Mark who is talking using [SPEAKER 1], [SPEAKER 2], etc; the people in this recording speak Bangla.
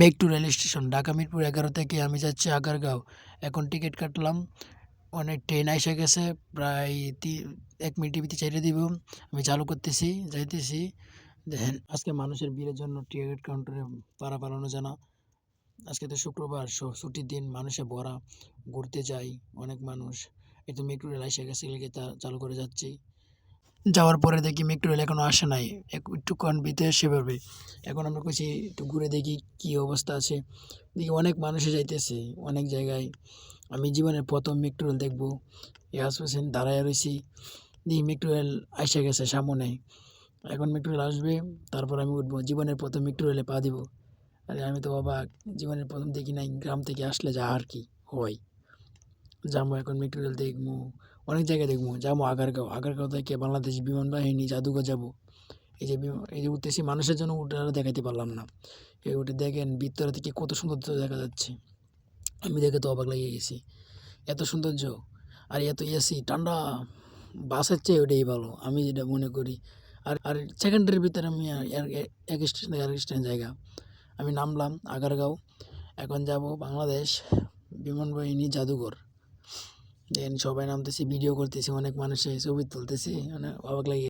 [SPEAKER 1] মেঘটু রেল স্টেশন ঢাকা মিরপুর এগারো থেকে আমি যাচ্ছি আগারগাঁও। এখন টিকিট কাটলাম। অনেক ট্রেন এসে গেছে। প্রায় এক মিনিটের ভিতরে ছেড়ে দিব। আমি চালু করতেছি, যাইতেছি। দেখেন, আজকে মানুষের ভিড়ের জন্য টিকিট কাউন্টারে পাড়া পালানো জানা আজকে তো শুক্রবার ছুটির দিন মানুষে ভরা, ঘুরতে যায় অনেক মানুষ। তো মেট্রো রেল এসে গেছে তা, চালু করে যাচ্ছি। যাওয়ার পরে দেখি মেট্রো রেল এখনও আসে নাই। এক একটুক্ষণ ভিতরে সেভাবে এখন আমরা কইছি একটু ঘুরে দেখি কী অবস্থা আছে। দেখি অনেক মানুষে যাইতেছে অনেক জায়গায়। আমি জীবনের প্রথম মেট্রো রেল দেখব। এই হোসেন দাঁড়ায় রয়েছি দেখি মেট্রো রেল গেছে সামনে। এখন মেট্রো রেল আসবে, তারপর আমি উঠবো। জীবনের প্রথম মেট্রো রেলে পা দিব। আরে আমি তো বাবা জীবনের প্রথম দেখি নাই, গ্রাম থেকে আসলে যা আর কি হয়। যাব এখন মেট্রো রেল দেখব, অনেক জায়গায় দেখব, যাব আগারগাঁও আগারগাঁও থেকে বাংলাদেশ বিমান বাহিনী জাদুঘর যাব। এই যে এই যে উঠতেছি, মানুষের জন্য ওটা আর দেখাইতে পারলাম না। এই ওটা দেখেন ভিতরে থেকে কত সৌন্দর্য দেখা যাচ্ছে। আমি দেখে তো অবাক লেগে গেছি। এত সৌন্দর্য আর এত এসি ঠান্ডা। বাসের চেয়ে ওটাই ভালো, আমি যেটা মনে করি। আর আর সেকেন্ডের ভিতরে আমি এক স্টেশন থেকে আরেক স্টেশন জায়গা। আমি নামলাম আগারগাঁও, এখন যাব বাংলাদেশ বিমান বাহিনী জাদুঘর। দেন সবাই নামতেছি ভিডিও করতেছি অনেক মানুষে ছবি তুলতেছি মানে অবাক লাগে।